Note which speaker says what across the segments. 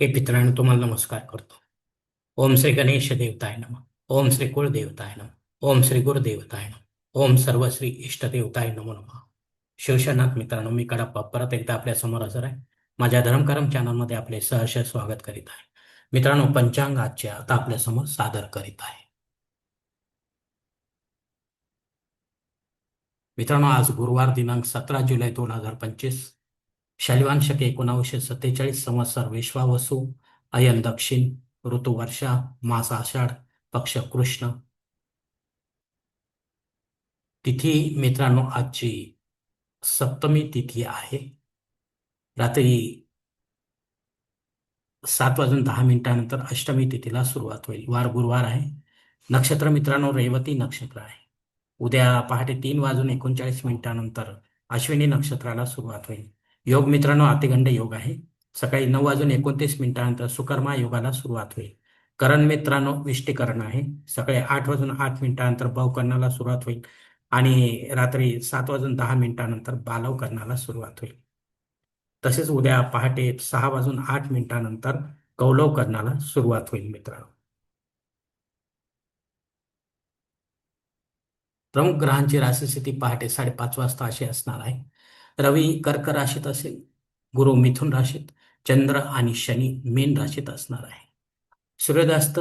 Speaker 1: हे पित्रांनो तुम्हाला नमस्कार करतो. ओम श्री गणेश देवताय नम. ओम श्री कुळदेवताय नम. ओम श्री गुरुदेवताय नम. ओम सर्व श्री इष्टदेवताय नमो नम. शिवशनाथ मित्रांनो मी कडप्पा परत एकदा आपल्यासमोर हजर आहे. माझ्या धर्मकरम चॅनलमध्ये आपले सहर्ष स्वागत करीत आहे. मित्रांनो पंचांग आजचे आता आपल्यासमोर सादर करीत आहे. मित्रांनो आज गुरुवार दिनांक सतरा जुलै दोन हजार पंचवीस. शालिवान शके एकोणावीसशे सत्तेचाळीस संवत्सर विश्वावसू अयन दक्षिण ऋतू वर्षा मास आषाढ पक्ष कृष्ण. तिथी मित्रांनो आजची सप्तमी तिथी आहे. रात्री सात वाजून दहा मिनिटानंतर अष्टमी तिथीला सुरुवात होईल. वार गुरुवार आहे. नक्षत्र मित्रांनो रेवती नक्षत्र आहे. उद्या पहाटे तीन वाजून एकोणचाळीस मिनिटानंतर अश्विनी नक्षत्राला सुरुवात होईल. योग मित्रांनो अतिगंड योग आहे. सकाळी नऊ वाजून एकोणतीस मिनिटानंतर सुकर्मा योगाला सुरुवात होईल. करण मित्रांनो विष्टीकरण आहे. सकाळी आठ वाजून आठ मिनिटानंतर बहुकर्णाला सुरुवात होईल आणि रात्री सात वाजून दहा मिनिटानंतर बालवकरणाला सुरुवात होईल. तसेच उद्या पहाटे सहा वाजून आठ मिनिटानंतर कौलवकरणाला सुरुवात होईल मित्रांनो. प्रमुख ग्रहांची राशीस्थिती पहाटे साडेपाच वाजता अशी असणार आहे. रवी कर्क राशीत असेल गुरु मिथुन राशीत चंद्र आणि शनी मेन राशीत असणार आहे. सूर्योदयास्त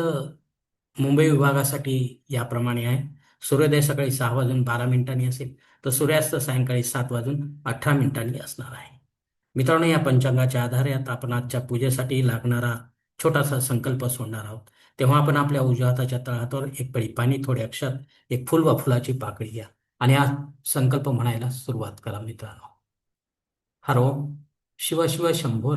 Speaker 1: मुंबई विभागासाठी याप्रमाणे आहे. सूर्योदय सकाळी सहा वाजून बारा मिनिटांनी असेल तर सूर्यास्त सायंकाळी सात वाजून अठरा मिनिटांनी असणार आहे. मित्रांनो या पंचांगाच्या आधारे आता आपण आजच्या पूजेसाठी लागणारा छोटासा संकल्प सोडणार आहोत. तेव्हा आपण आपल्या उजवाताच्या हाताच्या एक पळी पाणी थोडे अक्षर एक फुल व फुलाची पाकळी घ्या. आणि हा संकल्प म्हणायला सुरुवात करा मित्रांनो. हरो शिव शिव शंभो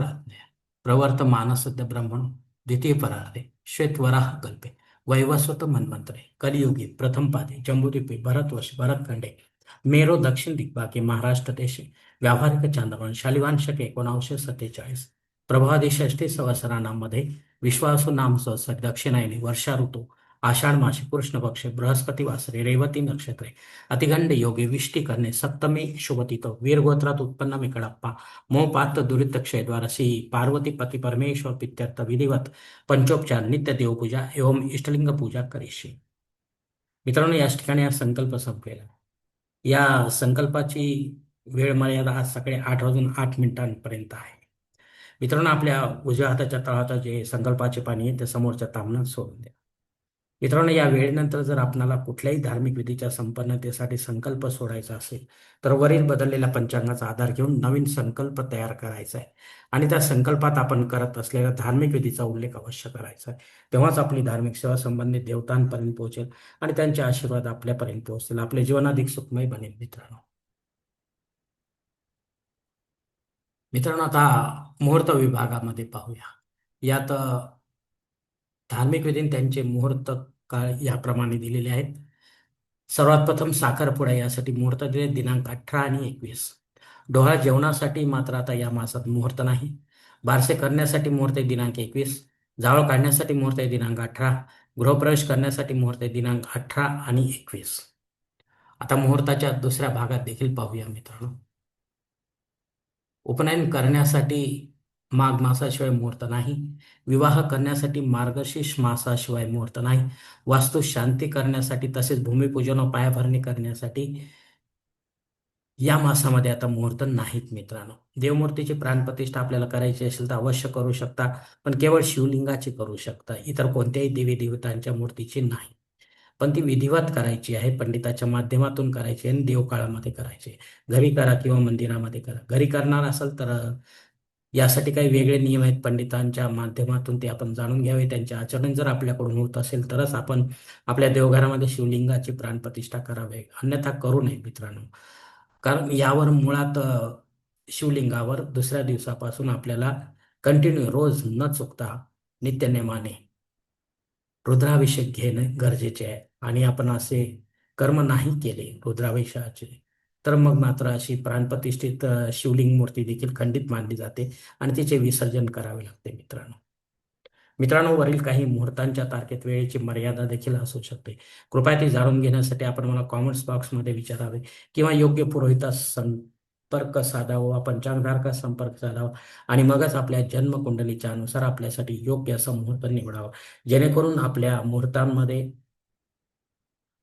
Speaker 1: प्रवर्त मानसद्य ब्रह्मण द्वितीय परार्धे श्वेतवराह कल्पे वैवस्वत मनमंत्रे कलियुगी प्रथम पादे जम्बुद्वीपे भरतवर्ष भरतखंडे मेरो दक्षिण दिग्भागे महाराष्ट्र देशे व्यावहारिक चांद्रमान शालिवान शके सत्तेचाळीस प्रभादी षष्टी संवत्सरांमध्ये विश्वासू नाम संवत्सर दक्षिणायनी वर्षा ऋतू आषाढ मासे कृष्ण पक्ष बृहस्पती वासरे रेवती नक्षत्रे अतिगंड योगे विष्टी करणे सप्तमी शुभतीत वीरगोत्रात उत्पन्न मिकडप्पा मोपात दुरित क्षयद्वार श्री पार्वती पती परमेश्वर पित्यर्थ विधिवत पंचोपचार नित्य देवपूजा एवं इष्टलिंग पूजा करीशी. मित्रांनो या ठिकाणी हा संकल्प संपलेला या संकल्पाची वेळ मर्यादा आज सकाळी आठ वाजून आठ मिनिटांपर्यंत आहे. मित्रांनो आपल्या उजव्या हाताच्या तळाचा जे संकल्पाचे पाणी आहे ते समोरच्या तामणात सोडून द्या. मित्रांनो या वेळेनंतर जर आपणाला कुठल्याही धार्मिक विधीच्या संपन्नतेसाठी संकल्प सोडायचा असेल तर वरील बदललेल्या पंचांगाचा आधार घेऊन नवीन संकल्प तयार करायचा आहे. आणि त्या संकल्पात आपण करत असलेल्या धार्मिक विधीचा उल्लेख अवश्य करायचा आहे. तेव्हाच आपली धार्मिक सेवा संबंधित देवतांपर्यंत पोहोचेल आणि त्यांचे आशीर्वाद आपल्यापर्यंत पोहोचतील. आपले जीवन अधिक सुखमय बनेल मित्रांनो. मित्रांनो आता मुहूर्त विभागामध्ये पाहूया. यात धार्मिक विधीन त्यांचे मुहूर्त काळ याप्रमाणे दिलेले आहेत. सर्वात प्रथम साखरपुडा यासाठी मुहूर्त दिले. दिनांक अठरा आणि एकवीस. डोहा जेवणासाठी मात्र आता या मासात मुहूर्त नाही. बारसे करण्यासाठी मुहूर्त दिनांक एकवीस. जावळ काढण्यासाठी मुहूर्त दिनांक अठरा. गृहप्रवेश करण्यासाठी मुहूर्त दिनांक अठरा आणि एकवीस. आता मुहूर्ताच्या दुसऱ्या भागात देखील पाहूया मित्रांनो. उपनयन करण्यासाठी माघ मासाशिवाय मुहूर्त नाही. विवाह करण्यासाठी मार्गशीर्ष मासाशिवाय मुहूर्त नाही. वास्तू शांती करण्यासाठी तसेच भूमिपूजन व पायाभरणी करण्यासाठी या मासामध्ये आता मुहूर्त नाहीत मित्रांनो. देवमूर्तीची प्राणप्रतिष्ठा आपल्याला करायची असेल तर अवश्य करू शकता. पण केवळ शिवलिंगाची करू शकता. इतर कोणत्याही देवी देवतांच्या मूर्तीची नाही. पण ती विधिवत करायची आहे. पंडिताच्या माध्यमातून करायची आणि देवकाळामध्ये करायची घरी करा किंवा मंदिरामध्ये करा. घरी करणार असेल तर यासाठी काही वेगळे नियम आहेत पंडितांच्या माध्यमातून ते आपण जाणून घ्यावे. त्यांचे आचरण जर आपल्याकडून होत असेल तरच आपण आपल्या देवघरामध्ये शिवलिंगाची प्राणप्रतिष्ठा करावे. अन्यथा करू नये मित्रांनो. कारण यावर मुळात शिवलिंगावर दुसऱ्या दिवसापासून आपल्याला कंटिन्यू रोज न चुकता नित्यनेमाने रुद्राभिषेक घेणे गरजेचे आहे. आणि आपण असे कर्म नाही केले रुद्राभिषेकाचे तर मग मात्र अशी प्राणप्रतिष्ठित शिवलिंग मूर्ती देखील खंडित मानली जाते आणि तिचे विसर्जन करावे लागते मित्रांनो. मित्रांनो वरील काही मुहूर्तांच्या तारखेत वेळेची मर्यादा देखील असू शकते. कृपया ती जाणून घेण्यासाठी आपण मला कॉमेंट्स बॉक्समध्ये विचारावे किंवा योग्य पुरोहितास संपर्क साधावा पंचांगधारका संपर्क साधावा आणि मगच आपल्या जन्मकुंडलीच्या अनुसार आपल्यासाठी योग्य असं मुहूर्त निवडावं. जेणेकरून आपल्या मुहूर्तांमध्ये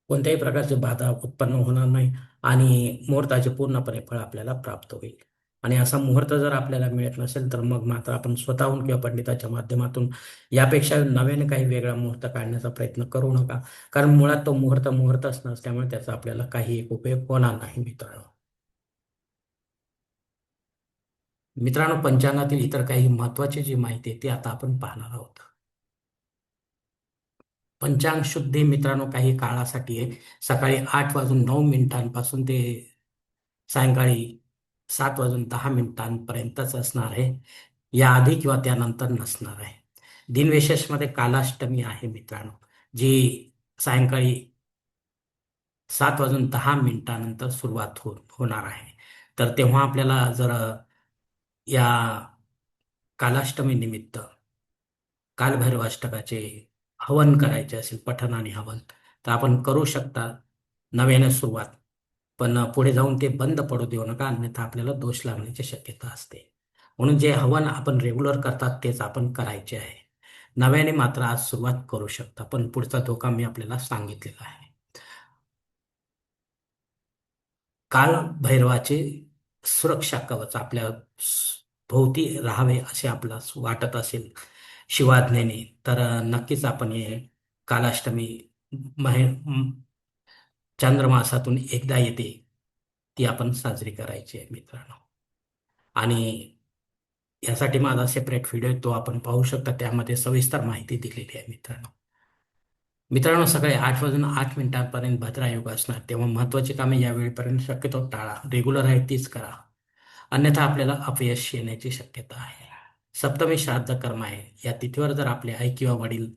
Speaker 1: कोणत्याही प्रकारचे बाधा उत्पन्न होणार नाही आणि मुहूर्ताचे पूर्णपणे फळ आपल्याला प्राप्त होईल. आणि असा मुहूर्त जर आपल्याला मिळत नसेल तर मग मात्र आपण स्वतःहून किंवा पंडिताच्या माध्यमातून यापेक्षा नव्याने काही वेगळा मुहूर्त काढण्याचा प्रयत्न करू नका. कारण मुळात तो मुहूर्त मुहूर्तच नसल्यामुळे त्याचा आपल्याला काही एक उपयोग होणार नाही मित्रांनो. मित्रांनो पंचांगातील इतर काही महत्वाची जी माहिती आहे ती आता आपण पाहणार आहोत. पंचांग शुद्धी मित्रांनो काही काळासाठी आहे. सकाळी आठ वाजून नऊ मिनिटांपासून ते सायंकाळी सात वाजून दहा मिनिटांपर्यंतच असणार आहे. याआधी किंवा त्यानंतर नसणार आहे. दिनविशेषमध्ये कालाष्टमी आहे मित्रांनो जी सायंकाळी सात वाजून दहा मिनिटानंतर सुरुवात हो होणार आहे. तर तेव्हा आपल्याला जर या कालाष्टमी निमित्त कालभैरवाष्टकाचे हवन करायचे असेल पठण आणि हवन. तर आपण करू शकता नव्याने सुरुवात. पण पुढे जाऊन ते बंद पडू देऊ नका अन्यथा आपल्याला दोष लागण्याची शक्यता असते. म्हणून जे हवन आपण रेग्युलर करतात तेच आपण करायचे आहे. नव्याने मात्र आज सुरुवात करू शकता पण पुढचा धोका मी आपल्याला सांगितलेला आहे. काल भैरवाचे सुरक्षा कवच आपल्या भोवती राहावे असे आपल्यास वाटत असेल शिवाज्ञेने. तर नक्कीच आपण हे कालाष्टमी महे चांद्रमासातून एकदा येते ती आपण साजरी करायची आहे मित्रांनो. आणि यासाठी माझा सेपरेट व्हिडिओ तो आपण पाहू शकता. त्यामध्ये सविस्तर माहिती दिलेली आहे मित्रांनो. मित्रांनो सकाळी आठ वाजून आठ मिनिटांपर्यंत भद्रायोग असणार. तेव्हा महत्वाची कामे यावेळीपर्यंत शक्यतो टाळा. रेग्युलर आहे तीच करा. अन्यथा आपल्याला अपयश येण्याची शक्यता आहे. सप्तमी श्राद्ध कर्म आहे. या तिथीवर जर आपले आई किंवा वडील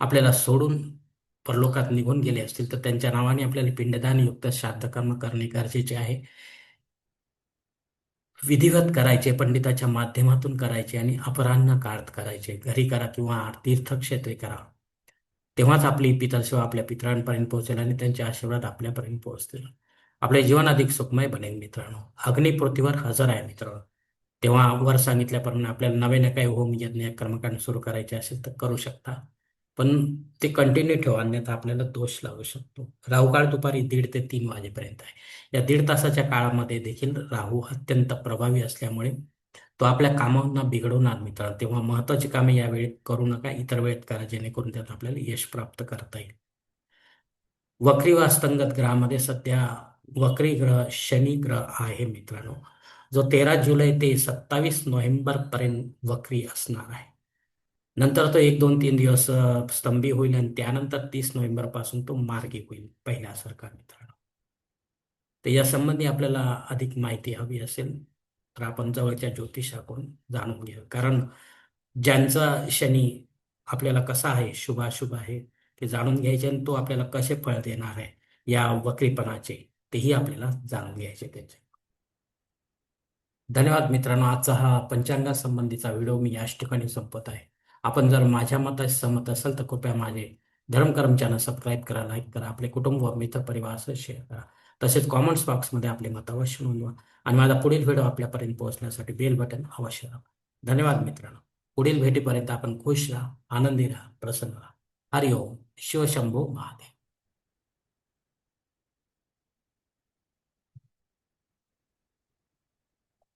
Speaker 1: आपल्याला सोडून परलोकात निघून गेले असतील तर त्यांच्या नावाने आपल्याला पिंडदान युक्त श्राद्ध कर्म करणे गरजेचे आहे. विधिवत करायचे पंडिताच्या माध्यमातून करायचे आणि अपराह्न काळात करायचे. घरी करा किंवा तीर्थक्षेत्री करा. तेव्हाच आपली पितरसेवा आपल्या पितरांपर्यंत पोहोचेल आणि त्यांचे आशीर्वाद आपल्यापर्यंत पोहोचतील. आपले जीवन अधिक सुखमय बनेल मित्रांनो. अग्निपृथ्वीवर हजर आहे मित्रांनो. तेव्हा वर सांगितल्याप्रमाणे आपल्याला नव्याने काही होम यज्ञ कर्मकांड सुरू करायचे असेल तर करू शकता. पण ते कंटिन्यू ठेवा अन्यथा आपल्याला दोष लागू शकतो. राहू काळ दुपारी दीड ते तीन वाजेपर्यंत आहे. या दीड तासाच्या काळामध्ये देखील राहू अत्यंत प्रभावी असल्यामुळे तो आपल्या कामांना बिघडवणार मित्र तेव्हा महत्वाची कामे यावेळी करू नका इतर वेळेत करा जेणेकरून त्यात आपल्याला यश प्राप्त करता येईल. वक्रीवास्तंगत ग्रहामध्ये सध्या वक्री ग्रह शनी ग्रह आहे मित्रांनो. जो तेरा जुलै ते सत्तावीस नोव्हेंबरपर्यंत वक्री असणार आहे. नंतर तो एक दोन तीन दिवस स्तंभी होईल आणि त्यानंतर तीस नोव्हेंबरपासून तो मार्गी होईल पहिल्यासारखा मित्रांनो. तर या संबंधी आपल्याला अधिक माहिती हवी असेल तर आपण जवळच्या ज्योतिषाकडून जाणून घेऊ कारण ज्यांचा शनी आपल्याला कसा आहे शुभाशुभ आहे ते जाणून घ्यायचे आणि तो आपल्याला कसे फळ देणार आहे या वक्रीपणाचे तेही आपल्याला जाणून घ्यायचे त्याचे. धन्यवाद मित्रांनो. आजचा हा पंचांगासंबंधीचा व्हिडिओ मी याच ठिकाणी संपत आहे. आपण जर माझ्या मताशी सहमत असाल तर कृपया माझे धर्मकर्म चॅनल सबस्क्राईब करा लाईक करा आपले कुटुंब व मित्र परिवार शेअर करा. तसेच कॉमेंट्स बॉक्समध्ये आपले मत अवश्य नोंदवा आणि माझा पुढील व्हिडिओ आपल्यापर्यंत पोहोचण्यासाठी बेल बटन अवश्य राहा धन्यवाद मित्रांनो. पुढील भेटीपर्यंत आपण खुश राहा आनंदी राहा प्रसन्न राहा. हरिओम. शिवशंभू महादेव.